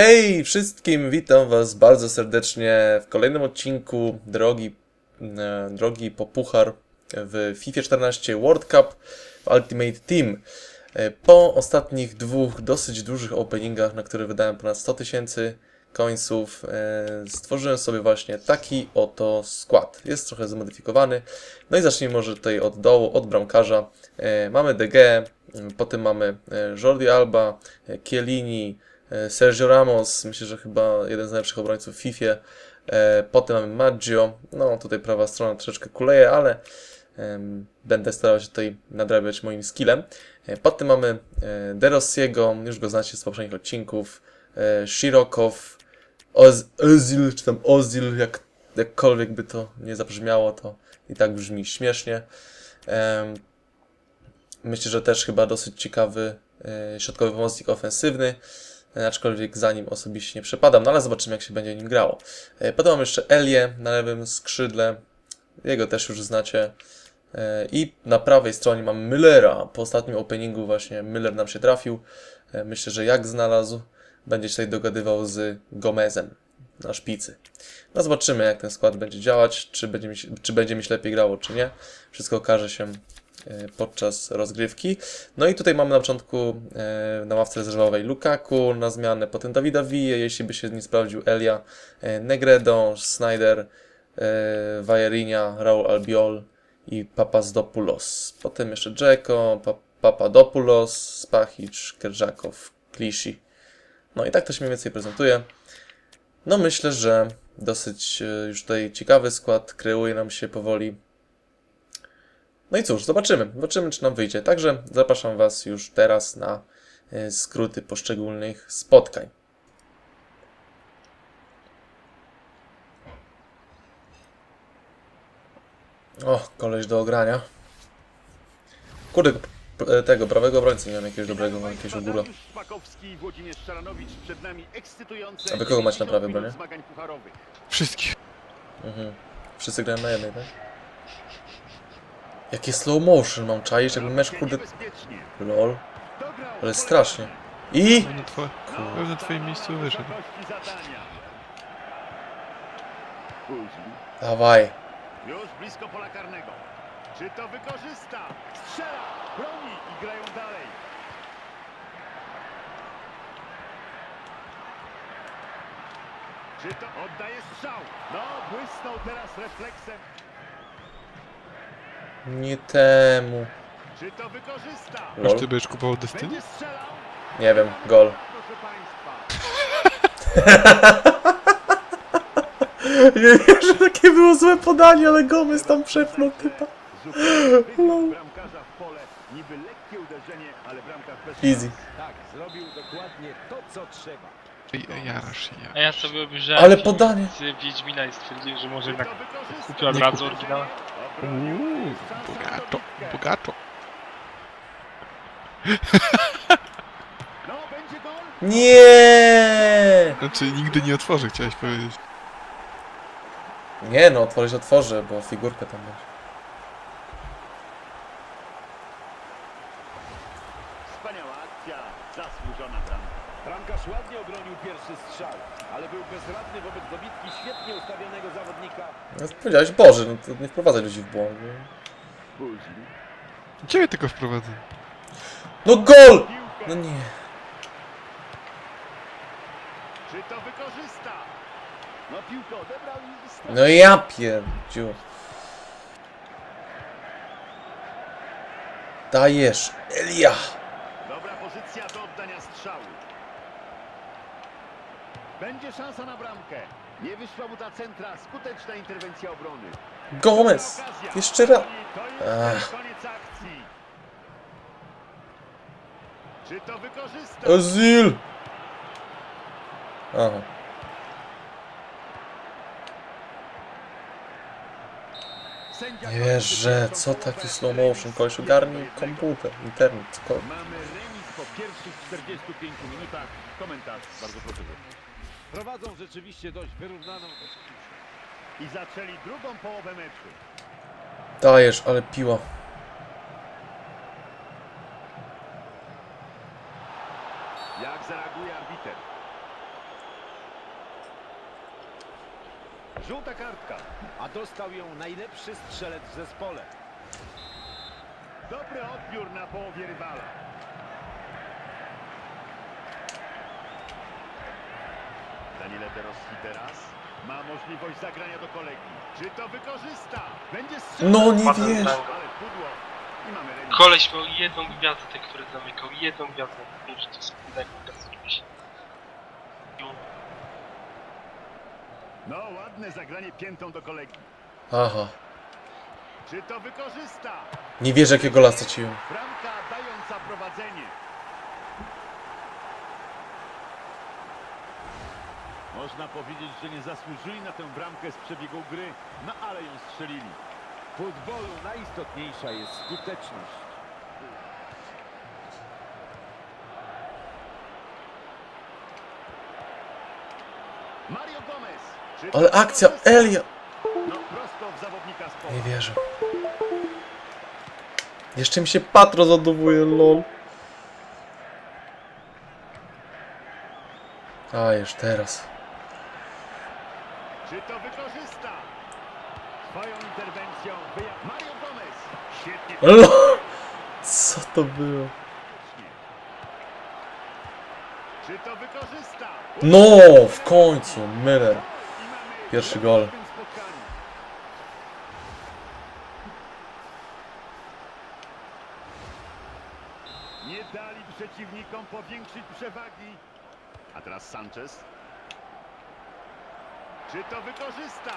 Hej wszystkim, witam was bardzo serdecznie w kolejnym odcinku drogi, e, drogi po puchar w FIFA 14 World Cup w Ultimate Team. E, Po ostatnich dwóch dosyć dużych openingach, na które wydałem ponad 100 tysięcy końców, e, stworzyłem sobie właśnie taki oto skład. Jest trochę zmodyfikowany. No i zacznijmy może tutaj od dołu, od bramkarza. Mamy DG, potem mamy Jordi Alba, Chiellini, e, Sergio Ramos, myślę, że chyba jeden z najlepszych obrońców w FIFA. E, Potem mamy Maggio, no tutaj prawa strona troszeczkę kuleje, ale będę starał się tutaj nadrabiać moim skillem. E, Potem mamy e, De Rossiego, już go znacie z poprzednich odcinków, e, Shirokow, Oz, Ozil, czy tam Ozil, jak, jakkolwiek by to nie zabrzmiało, to i tak brzmi śmiesznie. Myślę, że też chyba dosyć ciekawy e, środkowy pomocnik ofensywny, e, aczkolwiek za nim osobiście nie przepadam, no ale zobaczymy jak się będzie nim grało. E, Potem mam jeszcze Elię na lewym skrzydle, jego też już znacie. E, I na prawej stronie mam Müllera. Po ostatnim openingu właśnie Müller nam się trafił. E, Myślę, że jak znalazł, będzie się tutaj dogadywał z Gomezem na szpicy. No zobaczymy jak ten skład będzie działać, czy będzie mi czy będzie mi się lepiej grało, czy nie. Wszystko okaże się e, podczas rozgrywki. No i tutaj mamy na początku e, na ławce rezerwowej Lukaku na zmianę, potem Dawida Villa, jeśli by się nie sprawdził Elia, e, Negredo, Snyder, e, Vajerinia, Raul Albiol i Papazdopoulos. Potem jeszcze Dzeko, pa Papadopoulos, Spahic, Kerżakow, Klishi. No i tak to się mniej więcej prezentuje. No myślę, że dosyć e, już tutaj ciekawy skład kreuje nam się powoli. No i cóż, zobaczymy. Zobaczymy, czy nam wyjdzie. Także zapraszam Was już teraz na e, skróty poszczególnych spotkań. O, koleś do ogrania. Kurde, p- tego prawego obrońcy nie mam jakiegoś dobrego, mam jakiegoś ogóra. A wy kogo macie na 90 prawej pucharowych. Wszystkich. Mhm. Wszyscy grają na jednej, tak? Jakie slow motion mam czaisz, jakby mecz kurde... Lol. Ale strasznie. I... No na, twoje, no, na twoim miejscu wyszedł. Dawaj. Już blisko pola karnego. Czy to wykorzysta? Strzela, broni i grają dalej. Czy to oddaje strzał? No, błysnął teraz refleksem. Nie temu. Czy to wykorzysta? Aż Lol. ty będziesz kupował Destiny? Będzie strzelał? Nie wiem, gol. Proszę Państwa. Nie wiem, że takie było złe podanie, ale Gomez tam przepnął typa. Zupełnie wybiegł bramkarza w pole. Niby lekkie uderzenie, ale bramkarz bez Easy. Tak, zrobił dokładnie to, co trzeba. Ej, Jarasz się, A ja. ja sobie obejrzałem Ale podanie. z Wiedźmina i stwierdziłem, że może Czy jednak wykorzysta? kupię od razu oryginał. Uuu, bogato, bogato. Nie! Znaczy, nigdy nie otworzę, chciałeś powiedzieć. Nie no, otworzyć otworzę, bo figurka tam będzie. Wspaniała akcja, zasłużona bramka. Bramkarz ładnie obronił pierwszy strzał, ale był bezradny wobec dobitki świetnie ustawionego zawodnika. No, powiedziałeś Boże, no to nie wprowadzaj ludzi w błąd. nie? Później. Ciebie tylko wprowadzę. No gol! No nie. Czy to wykorzysta? No piłkę odebrał i. No ja pierdziu. Dajesz, Elia! Dobra pozycja do oddania strzału. Będzie szansa na bramkę. Nie wyszła mu ta centra, skuteczna interwencja obrony. Gomez! Jeszcze raz! Ach. koniec akcji. Czy to wykorzysta? Ozil! Aha. Nie wierzę, co taki slow motion, koleś ogarnij komputer, internet, cokolwiek. Mamy remis po pierwszych 45 minutach. Komentarz, bardzo proszę. Prowadzą rzeczywiście dość wyrównaną i zaczęli drugą połowę meczu. Dajesz, ale piła. Jak zareaguje arbiter? Żółta kartka, a dostał ją najlepszy strzelec w zespole. Dobry odbiór na połowie rywala. Daniele De Rossi teraz ma możliwość zagrania do kolegi. Czy to wykorzysta? Będzie strzelał. No nie wiesz. na- Ale pudło. I mamy remis. Koleś miał jedną gwiazdę, który zamykał. Jedną gwiazdę. Nie wiem, czy to gwiazdy oczywiście. No ładne zagranie piętą do kolegi. Aha. Czy to wykorzysta? Nie wierzę jakiego gola straciłem. Bramka dająca prowadzenie. Można powiedzieć, że nie zasłużyli na tę bramkę z przebiegu gry, no ale ją strzelili. W futbolu najistotniejsza jest skuteczność. Mario Gomez. Ale akcja? Elia! No. Nie wierzę. Jeszcze mi się patro zadowuje, lol. A, już teraz. Czy to wykorzysta? Swoją interwencją wyja... Mario Gomez. Świetnie. Co to było? Czy to wykorzysta? No, w końcu, Miller. Pierwszy gol. Nie dali przeciwnikom powiększyć przewagi. A teraz Sanchez. Czy to wykorzysta?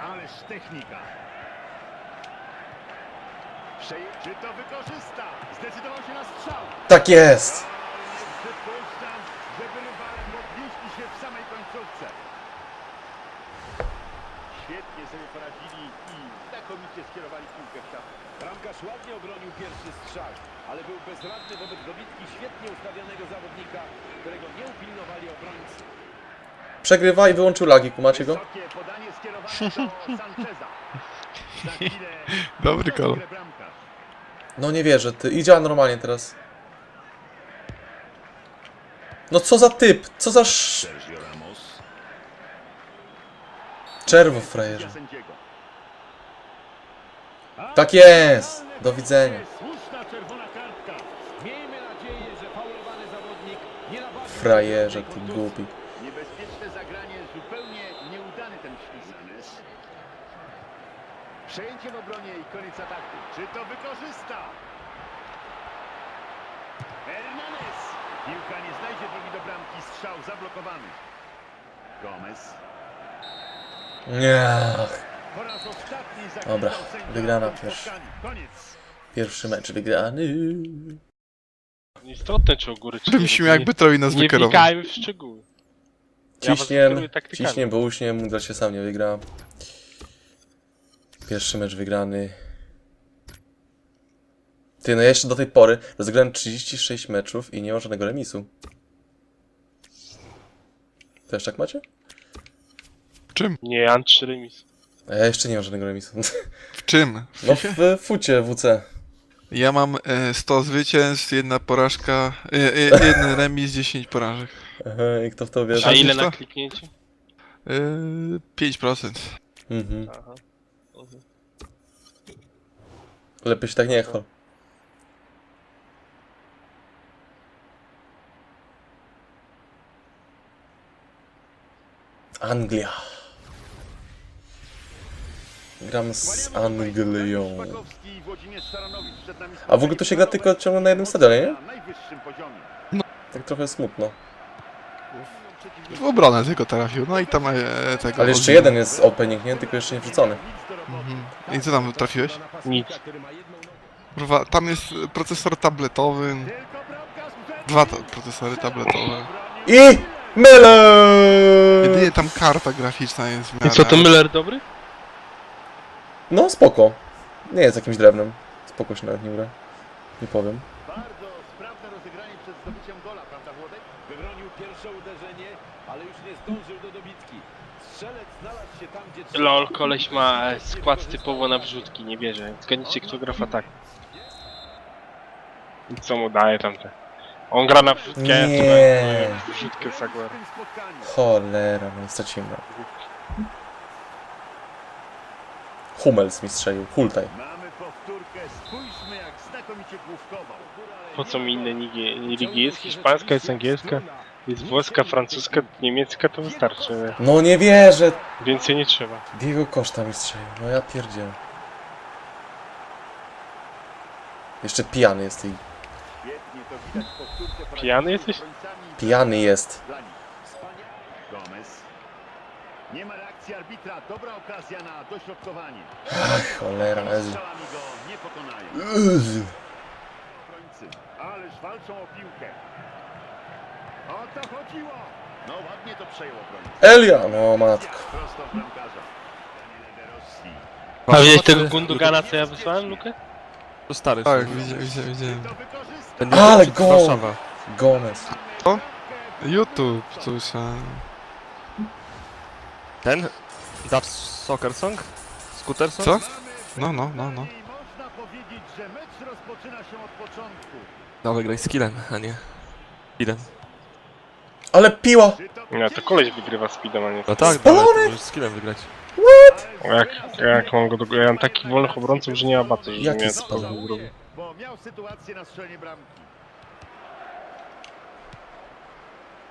Ależ technika. Czy to wykorzysta? Zdecydował się na strzał. Tak jest! Przypuszczam, żeby rywale podnieśli się w samej końcówce. Świetnie sobie poradzili i znakomicie skierowali piłkę w siatkę. Bramkarz ładnie obronił pierwszy strzał, ale był bezradny wobec dobitki świetnie ustawionego zawodnika, którego nie upilnowali obrońcy. Przegrywa i wyłączył lagi, kumacie go? Wysokie podanie skierowane do Sancheza. Za chwilę Dobry wchodzi w kol. grę bramkarz. No nie wierzę, ty. I działa normalnie teraz. No co za typ? Co za sz... Sergio Ramos. Czerwo, frajerze. Tak jest! Do widzenia. Frajerze, ty głupi. Niebezpieczne zagranie, zupełnie nieudany ten ślisanes. Przejęcie w obronie i koniec ataku. Czy to wykorzysta? Hernanes. Piłka nie znajdzie drogi do bramki. Strzał zablokowany. Gomez. Nie. Dobra, wygrana. Koniec. Pierwszy mecz wygrany. Istotne czy u góry, czy Bym się miał jakby nas Nie wykierował. wnikajmy w szczegóły. Ja was Ciśniem, kieruję taktykami. ciśniem, bo uśniem, Mudra się sam nie wygra. Pierwszy mecz wygrany. Ty, no ja jeszcze do tej pory rozegrałem 36 meczów i nie mam żadnego remisu. Też tak macie? W czym? Nie, ja mam trzy remis. A ja jeszcze nie mam żadnego remisu. W czym? W No FIFA? w fucie WC. Ja mam e, 100 zwycięstw, jedna porażka, e, e, jeden remis, 10 porażek. Aha, i kto w to wierzy? A ile na kliknięcie? E, 5%. Mhm. Aha. Mhm. Lepiej się tak nie chwal. Anglia. Gram z Anglią. I A w ogóle to się gra tylko ciągle na jednym stadionie, nie? Na najwyższym poziomie. Tak trochę smutno. W obronę tylko trafił, no i tam e, tego... Ale jeszcze jeden jest opening, nie? Tylko jeszcze nie wrzucony. Mhm. I co tam trafiłeś? Nic. Kurwa, tam jest procesor tabletowy, dwa ta procesory tabletowe. I Miller! Jedynie tam karta graficzna jest w I miarę... co, to Miller dobry? No spoko. Nie jest jakimś drewnem. Spoko się nawet nie gra. Nie powiem. Bardzo sprawne rozegranie przed zdobyciem gola, prawda Włodek? Wybronił pierwsze uderzenie, ale już nie zdążył do dobitki. Strzelec znalazł się tam, gdzie trzeba. Lol, koleś ma skład typowo na wrzutki, nie bierze. Zgadnijcie, kto gra w atak. I co mu daje tamte On gra na wrzutkę, ja Nie. tutaj wrzutkę z Aguero. w tym spotkaniu. Cholera, no stracimy. Hummels mi strzelił, Hultaj. Mamy powtórkę. Spójrzmy, jak znakomicie główkował. Po co mi inne ligi, ligi jest? Hiszpańska, jest angielska, jest włoska, francuska, niemiecka, to wystarczy. nie? No nie wierzę! Więcej nie trzeba. Diego Koszta mi strzelił, no ja pierdzielę. Jeszcze pijany jest i Świetnie to widać w powtórce. po raz Pijany jesteś? pijany jest. Gomez. Nie ma reakcji arbitra. Dobra okazja na dośrodkowanie. Ach, cholera, Jezu. Go nie pokonają. Ależ walczą o piłkę. O to chodziło. No ładnie to przejął obrońca. Elia! No matko. Prosto w bramkarza. A widziałeś tego Gundogana, co ja wysłałem, Lukę? To stary. Tak. To wykorzysta. Ten Ale gol! Warszawa. Gomez. YouTube, słyszałem. Ten? That Soccer Song? Scooter Song? Co? No, no, no, no. I można powiedzieć, że mecz rozpoczyna się od początku. No wygraj z killem, a nie. Killem. Ale to Nie, to koleś wygrywa speedem, a nie No tak, ale Spalony! to możesz z killem wygrać. Jak, jak mam go do... Ja mam takich wolnych obrońców, że nie ma baty, że Jaki to Bo miał sytuację na strzelenie bramki.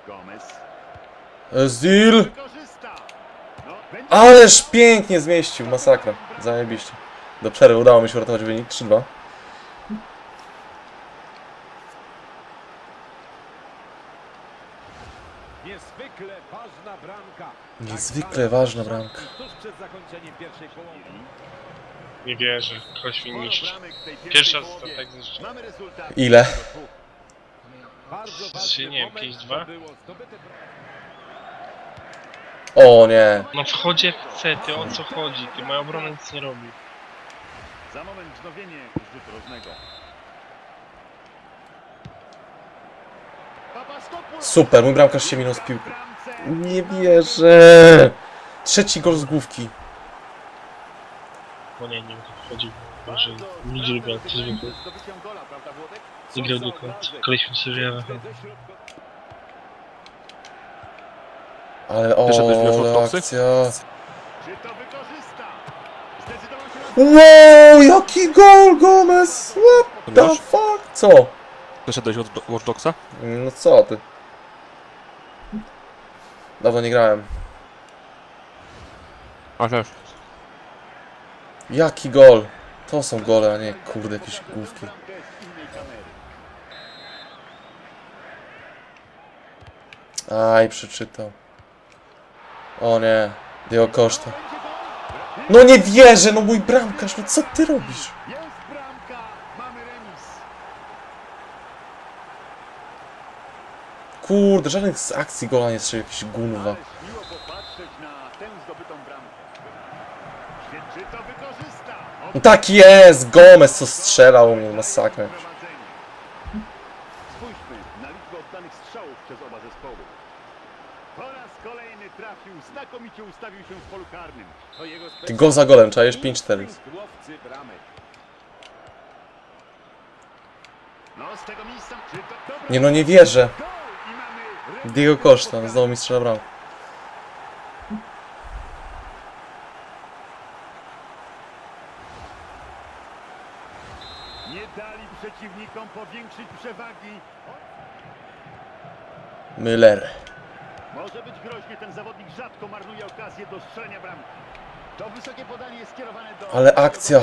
Gomez. Zil! Ależ pięknie zmieścił, masakra. Zajebiście. Do przerwy udało mi się uratować wynik 3-2. Niezwykle ważna bramka. Niezwykle ważna bramka. Nie wierzę, Koświnistrz. Pierwsza z tak Ile? Trzy, nie, 5-2? O nie. No wchodzi jak chce, ty o co chodzi? Ty, moja obrona nic nie robi. Za moment wznowienie rzutu rożnego. Super, mój bramkarz się minął z piłką. Nie wierzę. Trzeci gol z główki. Bo nie, nie wiem, to wchodzi. Że ludzie lubią jak prawda Włodek? Nie grał do końca. Koleś mi sobie ja Ale o, ale ortodoksy? akcja. Czy to wykorzysta? Zdecydował się na... Wow, jaki gol Gomez! What the Masz? fuck? Co? Wyszedłeś od Watch Dogsa? No co ty? Dawno nie grałem. A też. Jaki gol? To są gole, a nie kurde jakieś główki. Bramkę z innej kamery. Aj, przeczytał. O nie, Dio Koszta. No nie wierzę, no mój bramkarz, no co ty robisz? Kurde, żadnych z akcji gola nie strzelił, jakiś gunwa. No tak jest, Gomez co strzelał u mnie, masakra. prowadzenie. Spójrzmy na liczbę oddanych strzałów przez oba zespoły. Po raz kolejny trafił, znakomicie ustawił się w polu karnym. To jego Ty gol za golem, czajesz 5-4. Łowcy bramek. No z tego miejsca, czy to... Dobra, Nie no, nie wierzę. Diego spotkania. znowu mi strzela bramkę. Nie dali przeciwnikom powiększyć przewagi. Müller. Może być groźnie, ten zawodnik rzadko marnuje okazję do strzelenia bramki. To wysokie podanie jest skierowane do... Ale akcja.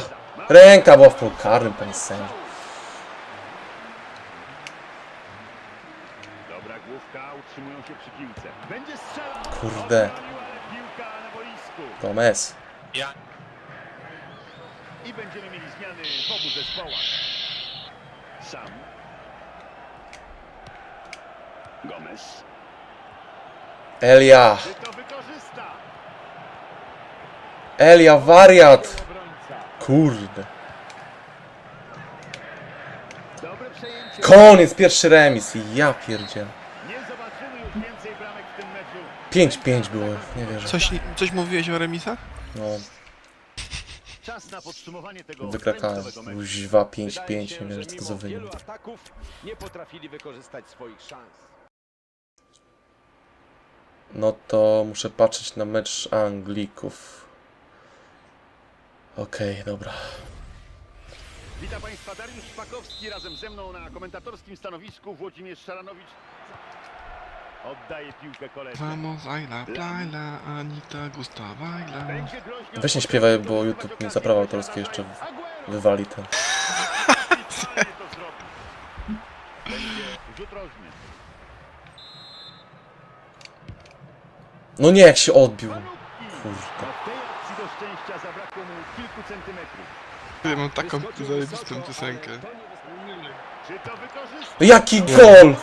Ręka była w polu karnym, panie sędzio. Dobra główka, utrzymują się przy piłce. Będzie strzelał. Kurde. Obronił, ale piłka na boisku. Gomez. I będziemy mieli zmiany w obu zespołach. Sam. Gomez. Elia. Elia, wariat. Kurde. Dobre przejęcie. Koniec, pierwszy remis. Ja pierdzielę. Nie zobaczymy już więcej bramek w tym meczu. 5-5 było, nie wierzę. Coś, coś mówiłeś o remisach? No. Czas na podsumowanie tego Wykrakałem. Wydaje 5-5, się, nie wiem, że co to za wynik. wielu ataków nie potrafili wykorzystać swoich szans. No to muszę patrzeć na mecz Anglików. Okej, dobra. Witam Państwa, Dariusz Szpakowski razem ze mną na komentatorskim stanowisku Włodzimierz Szaranowicz. Oddaje piłkę koledze. Vamos, Ayla, Laila, Anita, Gustawa, Ayla. Będzie groźnie Weź nie śpiewaj, bo YouTube mi za prawa autorskie jeszcze. Wywali ten. Idealnie to zrobił. Będzie rzut rożny. No nie, jak się odbił. Kurde. Szczęścia zabrakło mu kilku centymetrów. Ja mam taką Wyskoczył zajebistą wysoko, piosenkę. ale to nie wystarczy. Czy to wykorzysta? No Jaki gol!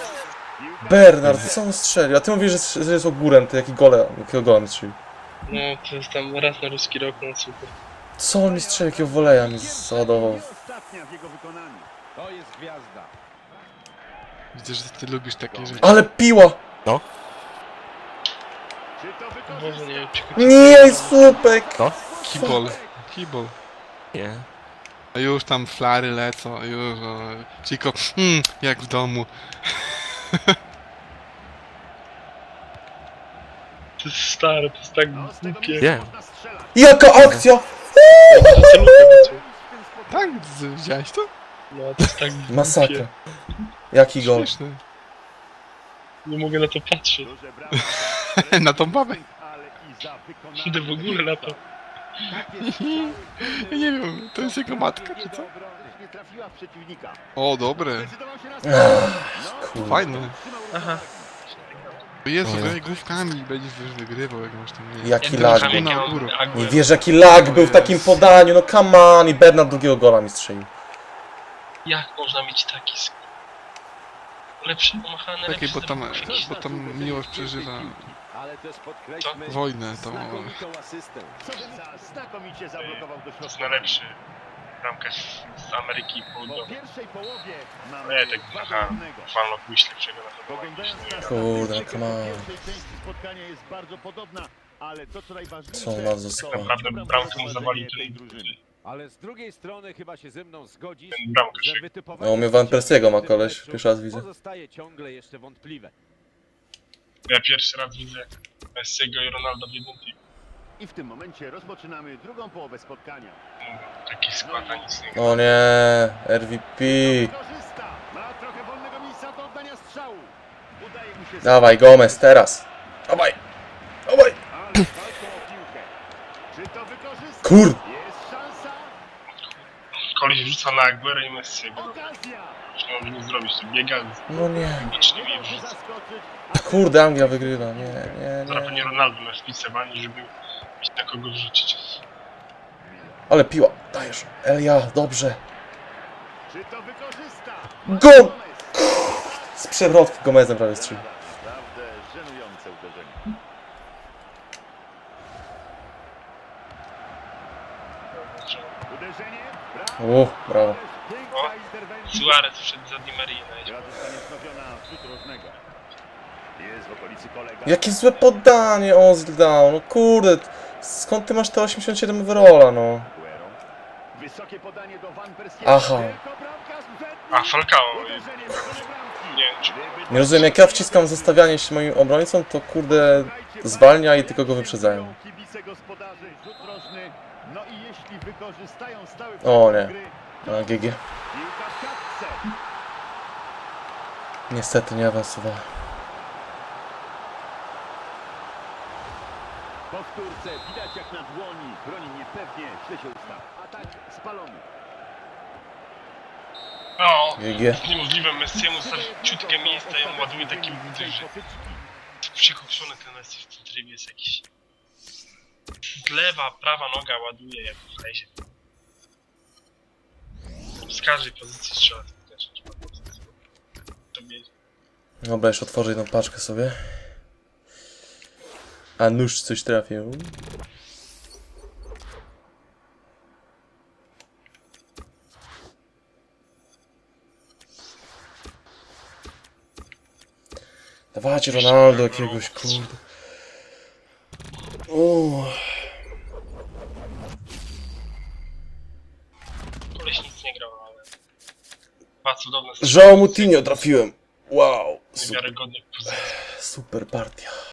Bernard, co on strzelił? A ty mówisz, że jest, że jest ogórem, ty jaki gole, jakiego gola mi strzelił? No, to jest tam raz na ruski rok, no super. Co on mi strzelił, jakiego woleja mi załadował? Nie ostatnia w jego wykonaniu. To jest gwiazda. Widzę, że ty lubisz takie rzeczy. Ale piła! To Boże, nie czy... Nie, słupek! Kibol. Kibol. Nie. A już tam flary lecą, już o, Chico, hmm, jak w domu. To jest stare, to jest tak głupie. Nie. Jaka akcja! Tak, z- widziałeś to? No, to jest tak głupie. Masakra. Jaki gol? Śmieszne. Nie mogę na to patrzeć. Na tą babę. Ale i za wykonanie. Idę w ogóle na to. Takie nie wiem, to jest jego matka, czy co? Nie trafiła w przeciwnika. O, dobre. Kurde. Fajne. Aha. Jezu, graj główkami i będziesz wygrywał, jak masz tam nie. Jaki Jak lag był. na górę. Nie wiesz jaki lag był w takim podaniu, no come on! I Bernard drugiego gola mi strzelił. Jak można mieć taki sk... Lepszy pomachany, lepszy bo tam, bo tam Miłosz przeżywa Ale też podkreślmy wojnę, to... znakomitą asystę. Znakomicie zablokował do To jest środka. najlepszy bramkarz z Ameryki Po Południowej. pierwszej połowie No mamy ja tak aha, lepszego na to. Poglądając na Kurde, statystykę, come on. po pierwszej części spotkania jest bardzo podobna, ale to co najważniejsze... Ma za to skład? Naprawdę mu prowadzenie zawalił tej ten, drużyny. Ale z drugiej strony chyba się ze mną zgodzisz, ten bramkarz. że wytypowanie No, u mnie Van Persiego ma koleś, pierwszy raz widzę. Pozostaje ciągle jeszcze wątpliwe. Ja pierwszy raz widzę Messiego i Ronaldo w jednym teamie. I w tym momencie rozpoczynamy drugą połowę spotkania. Taki skład, a nic nie O nie, RVP. Korzysta, ma trochę wolnego miejsca do oddania strzału. Udaje mu się... Dawaj, Gomez, teraz. Dawaj, dawaj. Ale walczą o piłkę. Czy to wykorzysta? Kur... Wrzuca na Aguero i Messiego. Już nie zrobić, to biega No nie. i wrzuca. Kurde, Anglia wygrywa. Nie, nie, Zaraz pewnie nie. Ronaldo na wpisywaniu, żeby mieć na kogo wrzucić. Ale piła. Dajesz. Elia, dobrze. Czy to wykorzysta? Gol! Z przewrotki Gomezem prawie strzelił. Naprawdę żenujące uderzenie. Uderzenie. Uff, brawo. Piękna interwencja. Suarez wszedł za Di Maria. Jakie złe podanie Ozil dał. No kurde. Skąd ty masz te 87 wyrola, no? Aguero. Wysokie podanie do Van Persie. Aha. A, Falcao. Nie czy- Nie rozumiem, jak ja wciskam zostawianie się moim obrońcom, to kurde zwalnia i tylko go wyprzedzają. No i jeśli wykorzystają stały O, nie. gry, A, GG. Niestety nie awansowała. Powtórce widać jak na dłoni. Broni niepewnie, źle się ustaw. Atak spalony. No, GG. jest niemożliwe. Messiemu zostawić ciutkę miejsca i on ładuje takim widzę, że przekokszony ten Messi w tym trybie jest jakiś. Lewa, prawa noga ładuje jak w lesie. Z każdej pozycji strzela też. To Dobra, jeszcze otworzę jedną paczkę sobie. A nóż coś trafił. Dawajcie Ronaldo jakiegoś, kurde. Uuu. Dwa cudowne João Moutinho trafiłem. Wow. w niewiarygodnych pozycjach. Super partia.